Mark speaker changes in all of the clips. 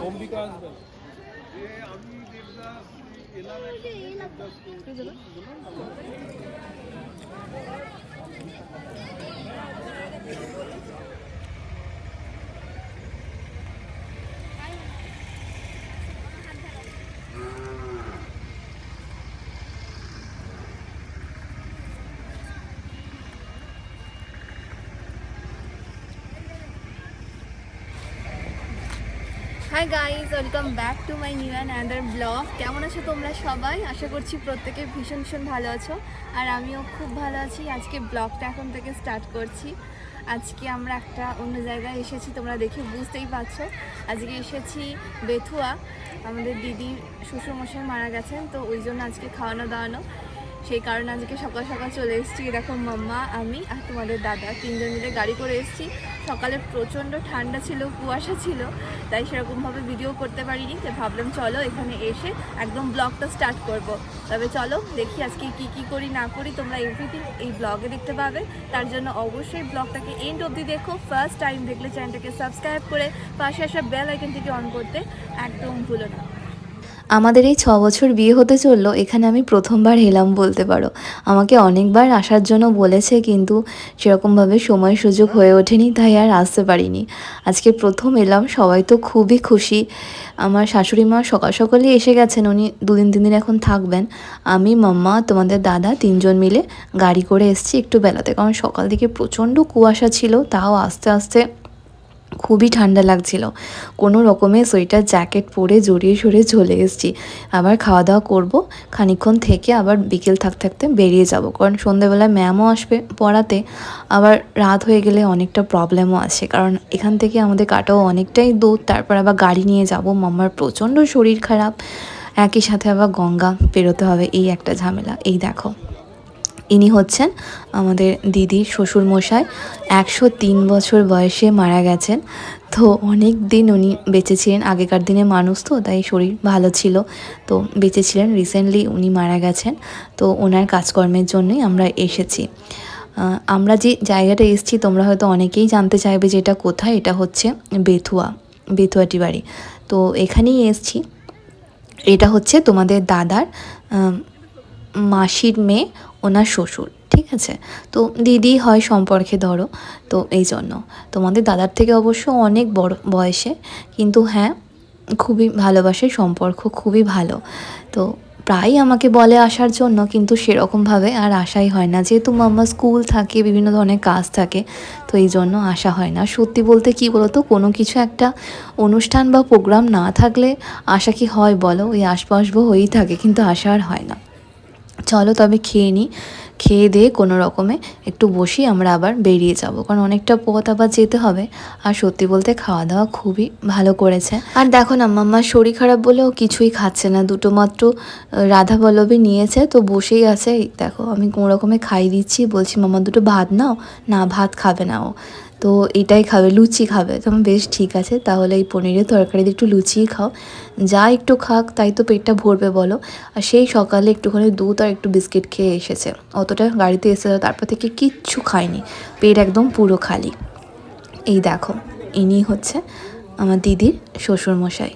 Speaker 1: অম্বিকা আসবে
Speaker 2: hi guys welcome back to my new and another blog কেমন আছো তোমরা সবাই? আশা করছি প্রত্যেকে ভীষণ ভীষণ ভালো আছো। আর আমিও খুব ভালো আছি। আজকে ব্লগটা এখন থেকে স্টার্ট করছি। আজকে আমরা একটা অন্য জায়গায় এসেছি, তোমরা দেখে বুঝতেই পারছ। আজকে এসেছি বেথুয়া। আমাদের দিদির শ্বশুরমশাই মারা গেছেন, তো ওই জন্য আজকে খাওয়ানো দাওয়ানো সেই কারণে আজকে সকাল সকাল চলে এসেছি। দেখো মাম্মা, আমি আর তোমাদের দাদা তিনজন মিলে গাড়ি করে এসেছি। সকালে প্রচণ্ড ঠান্ডা ছিল, কুয়াশা ছিল, তাই সেরকমভাবে ভিডিও করতে পারিনি। তো ভাবলাম চলো এখানে এসে একদম ব্লগটা স্টার্ট করব। তবে চলো দেখি আজকে কি কি করি, না করি, তোমরা এভরিথিং এই ব্লগে দেখতে পাবে। তার জন্য অবশ্যই ব্লগটাকে এন্ড অবধি দেখো। ফার্স্ট টাইম দেখলে চ্যানেলটাকে সাবস্ক্রাইব করে পাশে আসা বেল আইকনটিকে অন করতে একদম ভুলো না।
Speaker 3: আমাদের এই ছ বছর বিয়ে হতে চলল, এখানে আমি প্রথমবার এলাম বলতে পারো। আমাকে অনেকবার আসার জন্য বলেছে, কিন্তু সেরকমভাবে সময় সুযোগ হয়ে ওঠেনি, তাই আর আসতে পারিনি। আজকে প্রথম এলাম, সবাই তো খুবই খুশি। আমার শাশুড়ি মা সকাল সকালে এসে গেছেন, উনি দুদিন তিন দিন এখন থাকবেন। আমি, মাম্মা, তোমাদের দাদা তিনজন মিলে গাড়ি করে এসেছি একটু বেলাতে, কারণ সকাল দিকে প্রচণ্ড কুয়াশা ছিল, তাও আস্তে আস্তে খুবই ঠান্ডা লাগছিল। কোনো রকমে সোয়েটার, জ্যাকেট পরে জড়িয়ে সরিয়ে চলে এসেছি। আবার খাওয়া দাওয়া করব। খানিকক্ষণ থেকে আবার বিকেল থাকতে থাকতে বেরিয়ে যাব। কারণ সন্ধেবেলায় ম্যামও আসবে পড়াতে। আবার রাত হয়ে গেলে অনেকটা প্রবলেমও আছে কারণ এখান থেকে আমাদের কাটাও অনেকটাই দূর। তারপর আবার গাড়ি নিয়ে যাব। মাম্মার প্রচণ্ড শরীর খারাপ। একই সাথে আবার গঙ্গা পেরোতে হবে। এই একটা ঝামেলা। এই দেখো। ইনি হচ্ছেন আমাদের দিদির শ্বশুর মশাই একশো তিন বছর বয়সে মারা গেছেন। তো অনেক দিন উনি বেঁচে ছিলেন আগেকার দিনে মানুষ তো, তাই শরীর ভালো ছিল। তো বেঁচে ছিলেন রিসেন্টলি উনি মারা গেছেন। তো ওনার কাজকর্মের জন্যই আমরা এসেছি। আমরা যে জায়গাটা এসেছি, তোমরা হয়তো অনেকেই জানতে চাইবে যে এটা কোথায়? এটা হচ্ছে বেথুয়া, বেথুয়াটি বাড়ি। তো এখানেই এসেছি। এটা হচ্ছে তোমাদের দাদার মাসির মেয়ে ওনার শ্বশুর, ঠিক আছে? তো দিদি হয় সম্পর্কে ধরো, তো এই জন্য। তোমাদের দাদার থেকে অবশ্য অনেক বড় বয়সে, কিন্তু হ্যাঁ খুবই ভালোবাসে সম্পর্ক, খুবই ভালো। তো প্রায়ই আমাকে বলে আসার জন্য, কিন্তু সেরকমভাবে আর আসাই হয় না। যেহেতু মাম্মা স্কুল থাকে, বিভিন্ন ধরনের কাজ থাকে, তো এই জন্য আসা হয় না। সত্যি বলতে কি বলতো, কোনো কিছু একটা অনুষ্ঠান বা প্রোগ্রাম না থাকলে আসা কি হয় বলো? ওই আসব আসব হয়েই থাকে, কিন্তু আসা আর হয় না। চলো তবে খেয়ে নিই খেয়ে দিয়ে কোনো রকমে একটু বসি, আমরা আবার বেরিয়ে যাব। কারণ অনেকটা পথ আবার যেতে হবে। আর সত্যি বলতে খাওয়া দাওয়া খুবই ভালো করেছে। আর দেখো না, মাম্মার শরীর খারাপ বলেও কিছুই খাচ্ছে না। দুটো মাত্র রাধা বল্লভী নিয়েছে, তো বসেই আছে। দেখো, আমি কোনো রকমে খাই দিচ্ছি। বলছি, মাম্মা দুটো ভাত নাও। না, ভাত খাবে না ও। তো এটাই খাবে, লুচি খাবে। তো বেশ ঠিক আছে, তাহলে এই পনিরের তরকারি একটু লুচিই খাও। যা একটু খাক, তাই তো পেটটা ভরবে, বলো। আর সেই সকালে একটুখানি দুধ আর একটু বিস্কিট খেয়ে এসেছে। অতটা গাড়িতে এসেছে তারপর থেকে কিচ্ছু খায়নি। পেট একদম পুরো খালি। এই দেখো, ইনি হচ্ছে আমার দিদির শ্বশুরমশাই।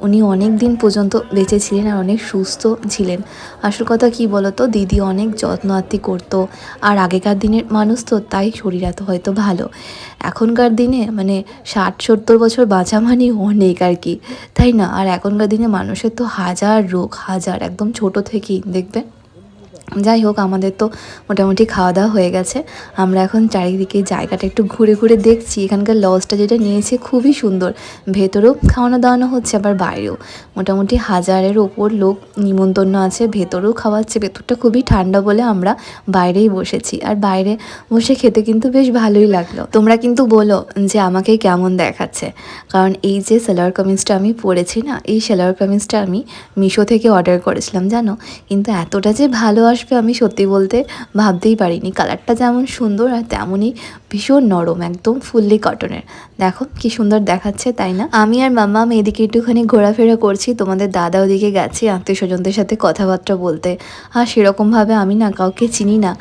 Speaker 3: উনি অনেক দিন পর্যন্ত বেঁচে ছিলেন আর অনেক সুস্থ ছিলেন। আসল কথা কি বলতো? দিদি অনেক যত্ন আত্তি করতো আর আগেকার দিনের মানুষ তো তাই শরীর এত হয়তো ভালো। এখনকার দিনে মানে ষাট, সত্তর বছর বাঁচা মানে অনেক আর কি, তাই না? আর এখনকার দিনে মানুষের তো হাজার রোগ, হাজার, একদম ছোট থেকেই দেখবে যাই হোক, আমাদের তো মোটামুটি খাওয়া দাওয়া হয়ে গেছে। আমরা এখন চারিদিকে জায়গাটা একটু ঘুরে ঘুরে দেখছি। এখানকার লজটা যেটা নিয়েছে খুবই সুন্দর। ভেতরেও খাওয়ানো দাওয়ানো হচ্ছে, আবার বাইরেও। মোটামুটি হাজারের ওপর লোক নিমন্ত্রণ আছে, ভেতরেও খাওয়াচ্ছে। ভেতরটা খুবই ঠান্ডা বলে আমরা বাইরেই বসেছি। আর বাইরে বসে খেতে কিন্তু বেশ ভালোই লাগল। তোমরা কিন্তু বলো যে আমাকে কেমন দেখাচ্ছে? কারণ এই যে সেলার কামিজটা আমি পরেছি না, এই সেলার কামিজটা আমি মিশো থেকে অর্ডার করেছিলাম, জানো? কিন্তু এতটা যে ভালো আসবে আসবে আমি সত্যি বলতে ভাবতেই পারিনি। কালারটা যেমন সুন্দর আর তেমনই ভীষণ নরম, একদম ফুললি কটনের দেখো কি সুন্দর দেখাচ্ছে, তাই না? আমি আর মাম্মা আমি এদিকে একটুখানি ঘোরাফেরা করছি, তোমাদের দাদা ওদিকে গেছে আত্মীয় স্বজনদের সাথে কথাবার্তা বলতে। আর সেরকমভাবে আমি না, কাউকে চিনি না।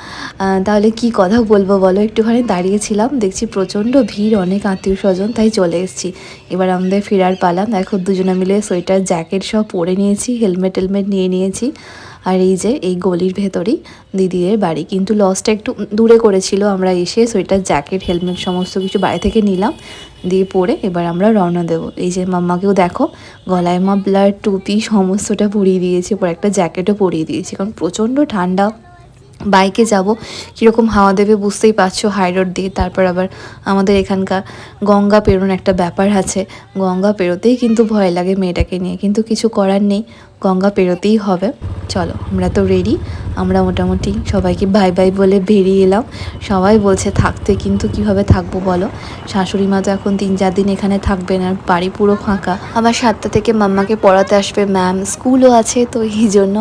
Speaker 3: তাহলে কি কথা বলব বলো? একটুখানি দাঁড়িয়েছিলাম দেখছি প্রচণ্ড ভিড়, অনেক আত্মীয় স্বজন তাই চলে এসেছি। এবার আমাদের ফেরার পালাম দেখো দুজনে মিলে সোয়েটার, জ্যাকেট সব পরে নিয়েছি হেলমেট টেলমেট নিয়ে নিয়েছি। আর এই যে, এই গলির ভেতরেই দিদিদের বাড়ি। কিন্তু লসটা একটু দূরে করেছিল। আমরা এসে সোয়েটার জ্যাকেট হেলমেট সমস্ত কিছু বাড়ি থেকে নিলাম। দিয়ে পরে এবার আমরা রওনা দেবো। এই যে, মাম্মাকেও দেখো, গলায় মাফলার টুপি সমস্তটা পরিয়ে দিয়েছি। পরে একটা জ্যাকেটও পরিয়ে দিয়েছি। কারণ প্রচণ্ড ঠান্ডা। বাইকে যাব, কীরকম হাওয়া দেবে বুঝতেই পারছ হাই রোড দিয়ে। তারপর আবার আমাদের এখানকার গঙ্গা পেরোন একটা ব্যাপার আছে। গঙ্গা পেরোতেই কিন্তু ভয় লাগে মেয়েটাকে নিয়ে। কিন্তু কিছু করার নেই। গঙ্গা পেরোতেই হবে। চলো, আমরা তো রেডি আমরা মোটামুটি সবাইকে বাই বাই বলে বেরিয়ে এলাম। সবাই বলছে থাকতে কিন্তু কীভাবে থাকব বলো? শাশুড়ি মা তো এখন তিন চার দিন এখানে থাকবেন আর বাড়ি পুরো ফাঁকা। আবার সাতটা থেকে মাম্মাকে পড়াতে আসবে ম্যাম স্কুলও আছে, তো এই জন্য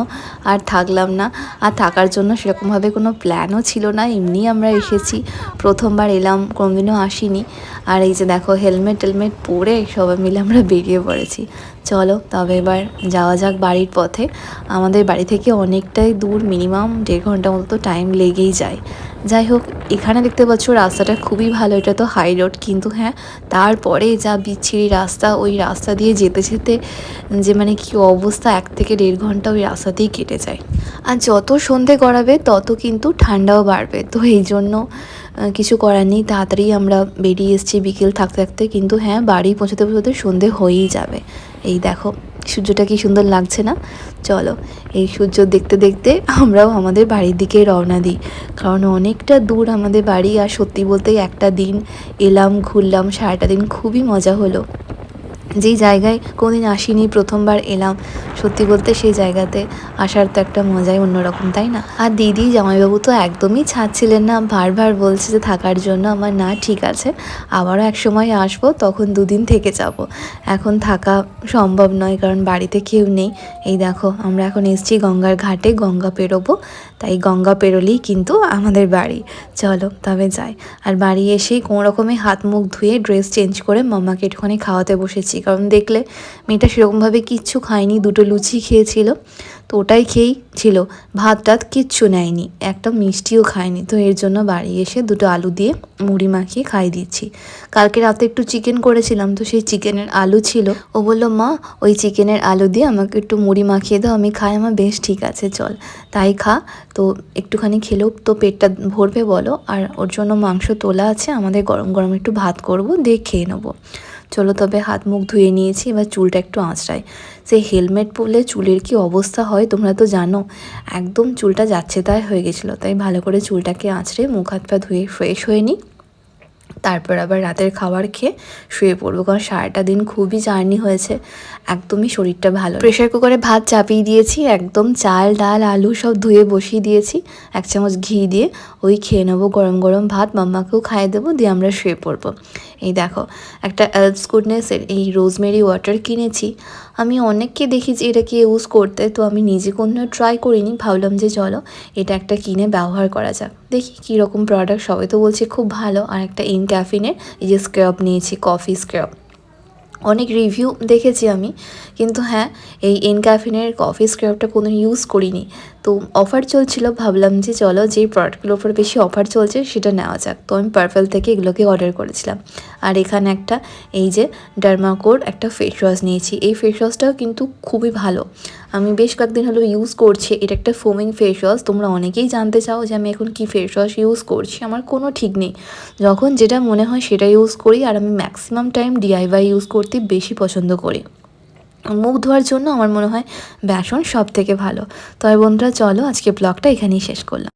Speaker 3: আর থাকলাম না। আর থাকার জন্য সেরকমভাবে কোনো প্ল্যানও ছিল না। এমনি আমরা এসেছি। প্রথমবার এলাম, কোনোদিনও আসিনি। আর এই যে দেখো হেলমেট টেলমেট পরে সবাই মিলে আমরা বেরিয়ে পড়েছি। চলো তবে এবার যাওয়া যাক বাড়ির পথে। আমাদের বাড়ি থেকে অনেকটাই দূর মিনিমাম দেড় ঘণ্টা মতো টাইম লেগেই যায়। যাই হোক, এখানে দেখতে পাচ্ছ রাস্তাটা খুবই ভালো, এটা তো হাই রোড কিন্তু হ্যাঁ তারপরে যা বিচ্ছিরি রাস্তা, ওই রাস্তা দিয়ে যেতে যেতে যে মানে কি অবস্থা, এক থেকে দেড় ঘণ্টা ওই রাস্তাতেই কেটে যায়। আর যত সন্ধে গড়াবে, তত কিন্তু ঠান্ডাও বাড়বে। তো এই জন্য কিছু করার নেই, তাড়াতাড়ি আমরা বেরিয়ে এসেছি বিকেল থাকতে থাকতে, কিন্তু হ্যাঁ বাড়ি পৌঁছতে পৌঁছতে সন্ধে হয়েই যাবে। এই দেখো, সূর্যটা কি সুন্দর লাগছে না? চলো, এই সূর্য দেখতে দেখতে আমরাও আমাদের বাড়ির দিকে রওনা দিই। কারণ অনেকটা দূর আমাদের বাড়ি, আর সত্যি বলতে একটা দিন এলাম, ঘুরলাম, সারাটা দিন খুবই মজা হলো। যেই জায়গায় কোনোদিন আসিনি, প্রথমবার এলাম। সত্যি বলতে সেই জায়গাতে আসার তো একটা মজাই অন্যরকম, তাই না? আর দিদি, জামাইবাবু তো একদমই ছাড়ছিলেন না। বারবার বলছে যে থাকার জন্য। আমার না, ঠিক আছে। আবারও এক সময় আসব, তখন দুদিন থেকে যাব। এখন থাকা সম্ভব নয়, কারণ বাড়িতে কেউ নেই। এই দেখো, আমরা এখন এসেছি গঙ্গার ঘাটে, গঙ্গা পেরোবো। তাই গঙ্গা পেরোলেই কিন্তু আমাদের বাড়ি। চলো তবে যাই। আর বাড়ি এসেই কোনো রকমে হাত মুখ ধুয়ে ড্রেস চেঞ্জ করে মামাকে একটুখানি খাওয়াতে বসেছি। কারণ দেখলে মেয়েটা সেরকমভাবে কিচ্ছু খায়নি, দুটো লুচি খেয়েছিল। তো ওটাই খেয়েই ছিল। ভাত টাত কিচ্ছু নেয়নি। একটা মিষ্টিও খায়নি। তো এর জন্য বাড়ি এসে দুটো আলু দিয়ে মুড়ি মাখিয়ে খাই দিচ্ছি। কালকে রাতে একটু চিকেন করেছিলাম, তো সেই চিকেনের আলু ছিল। ও বলল, মা, ওই চিকেনের আলু দিয়ে আমাকে একটু মুড়ি মাখিয়ে দাও, আমি খাই। আমার বেশ ঠিক আছে, চল। তাই খা। তো একটুখানি খেলেও তো পেটটা ভরবে বলো। আর ওর জন্য মাংস তোলা আছে। আমাদের গরম গরম একটু ভাত করব, দিয়ে খেয়ে নেব। চলো তবে হাত মুখ ধুয়ে নিয়েছি, এবার চুলটা একটু আঁচড়াই। সেই হেলমেট পরলে চুলের কি অবস্থা হয় তোমরা তো জানো, একদম চুলটা যাচ্ছে তাই হয়ে গেছিল। তাই ভালো করে চুলটাকে আঁচড়ে মুখ হাত পা ধুয়ে ফ্রেশ হয়ে নিই। তারপর আবার রাতের খাবার খেয়ে শুয়ে পড়ব, কারণ সারাটা দিন খুবই জার্নি হয়েছে। একদমই শরীরটা ভালো প্রেশার কুকারে ভাত চাপিয়ে দিয়েছি, একদম চাল, ডাল, আলু সব ধুয়ে বসিয়ে দিয়েছি। এক চামচ ঘি দিয়ে ওই খেয়ে নেব, গরম গরম ভাত, মাম্মাকেও খাইয়ে দেবো, দিয়ে আমরা শুয়ে পড়ব। এই দেখো, একটা অ্যালপস গুডনেসের এই রোজমেরি ওয়াটার কিনেছি। আমি অনেককে দেখি দেখেছি এটাকে ইউজ করতে, তো আমি নিজে কোনো ট্রাই করিনি, ভাবলাম যে চলো এটা একটা কিনে ব্যবহার করা যাক। দেখি কীরকম প্রোডাক্ট সবাই তো বলছে খুব ভালো। আর একটা ইন ক্যাফিনের এই যে স্ক্রাব নিয়েছি কফি স্ক্রাব অনেক রিভিউ দেখেছি আমি। কিন্তু হ্যাঁ এই এনক্যাফিনের কফি স্ক্রাবটা কোনো ইউজ করিনি। তো অফার চলছিল, ভাবলাম যে চলো যে প্রোডাক্টগুলোর উপর বেশি অফার চলছে সেটা নেওয়া যাক। তো আমি পার্পেল থেকে এগুলোকে অর্ডার করেছিলাম। আর এখানে একটা, এই যে ডার্মাকোর একটা ফেস ওয়াশ নিয়েছি। এই ফেস ওয়াশটাও কিন্তু খুবই ভালো। আমি বেশ কয়েকদিন হলো ইউজ করছি। এটা একটা ফোমিং ফেস ওয়াশ তোমরা অনেকেই জানতে চাও যে আমি এখন কি ফেস ওয়াশ ইউজ করছি। আমার কোনো ঠিক নেই। যখন যেটা মনে হয় সেটা ইউজ করি। আর আমি ম্যাক্সিমাম টাইম ডিআইওয়াই ইউজ করতে বেশি পছন্দ করি। মুখ ধোয়ার জন্য আমার মনে হয় বেসন সব থেকে ভালো। তবে বন্ধুরা, চলো আজকে ব্লগটা এখানেই শেষ করলাম।